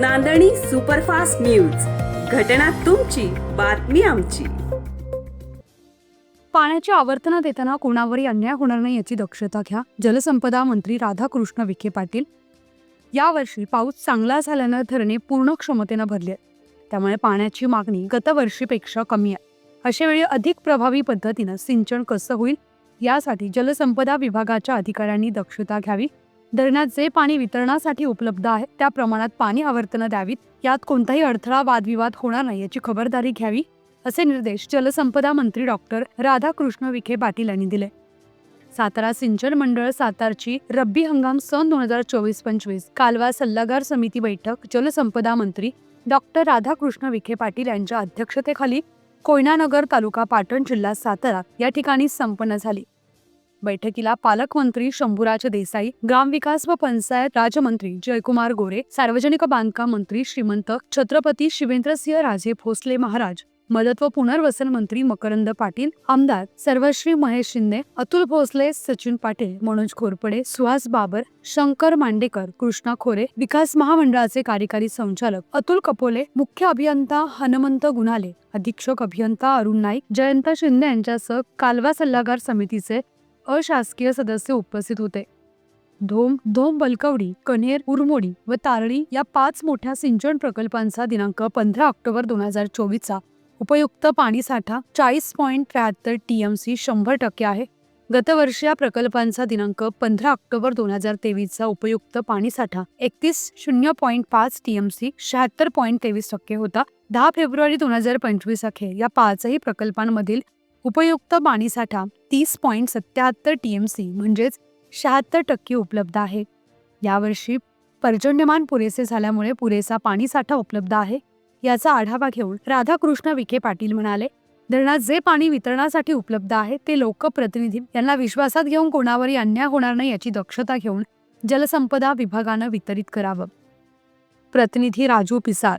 नांदणी superfast news. घटना तुमची बातमी आमची. पाण्याची आवर्तनात देताना कोणावरही अन्याय होणार नाही याची दक्षता घ्या. जलसंपदा मंत्री राधाकृष्ण विखे पाटील. यावर्षी पाऊस चांगला झाल्यानं धरणे पूर्ण क्षमतेनं भरली आहेत. त्यामुळे पाण्याची मागणी गतवर्षीपेक्षा कमी आहे. अशा वेळी अधिक प्रभावी पद्धतीनं सिंचन कसं होईल? यासाठी जलसंपदा विभागाच्या अधिकाऱ्यांनी दक्षता घ्यावी. धरणात जे पाणी वितरणासाठी उपलब्ध आहे त्या प्रमाणात पाणी आवर्तनं द्यावीत. यात कोणताही अडथळा वादविवाद होणार नाही याची खबरदारी घ्यावी असे निर्देश जलसंपदा मंत्री डॉक्टर राधाकृष्ण विखे पाटील यांनी दिले. सातारा सिंचन मंडळ सातारची रब्बी हंगाम सन दोन हजार चोवीस पंचवीस कालवा सल्लागार समिती बैठक जलसंपदा मंत्री डॉक्टर राधाकृष्ण विखे पाटील यांच्या अध्यक्षतेखाली कोयनानगर तालुका पाटण जिल्हा सातारा या ठिकाणी संपन्न झाली. बैठकीला पालकमंत्री शंभूराज देसाई ग्रामविकास व पंचायत राज्यमंत्री जयकुमार गोरे सार्वजनिक बांधकाम मंत्री श्रीमंत छत्रपती शिवेंद्रसिंह राजे भोसले महाराज मदत व पुनर्वसन मंत्री मकरंद पाटील आमदार सर्वश्री महेश शिंदे अतुल भोसले सचिन पाटील मनोज खोरपडे सुहास बाबर शंकर मांडेकर कृष्णा खोरे विकास महामंडळाचे कार्यकारी संचालक अतुल कपोले मुख्य अभियंता हनुमंत गुणाले अधीक्षक अभियंता अरुण नाईक जयंत शिंदे यांच्यासह कालवा सल्लागार समितीचे अशासकीय सदस्य उपस्थित होते. धोम धोम बलकवडी कन्हेर उरमोडी व तारळी या पाच मोठ्या सिंचन प्रकल्पांचा दिनांक पंधरा ऑक्टोबर दोन हजार चोवीसचा. उपयुक्त पाणीसाठा चाळीस पॉईंट त्र्याहत्तर टी एम सी शंभर टक्के आहे. गतवर्षी या प्रकल्पांचा दिनांक पंधरा ऑक्टोबर दोन हजार तेवीसचा उपयुक्त पाणीसाठा एकतीस शून्य पॉईंट पाच टी एम सी शहात्तर पॉईंट तेवीस टक्के होता. दहा फेब्रुवारी दोन हजार पंचवीस अखेर या पाचही प्रकल्पांमधील उपयुक्त पाणीसाठा तीस पॉईंट सत्याहत्तर सी म्हणजेच शहात्तर टक्के उपलब्ध आहे. यावर्षी पर्जन्यमान पुरेसे झाल्यामुळे पुरेसा पाणीसाठा उपलब्ध आहे याचा आढावा घेऊन राधाकृष्ण विखे पाटील म्हणाले धरणात जे पाणी वितरणासाठी उपलब्ध आहे ते लोकप्रतिनिधी यांना विश्वासात घेऊन कोणावरही अन्याय होणार नाही याची दक्षता घेऊन जलसंपदा विभागानं वितरित करावं. प्रतिनिधी राजू पिसाळ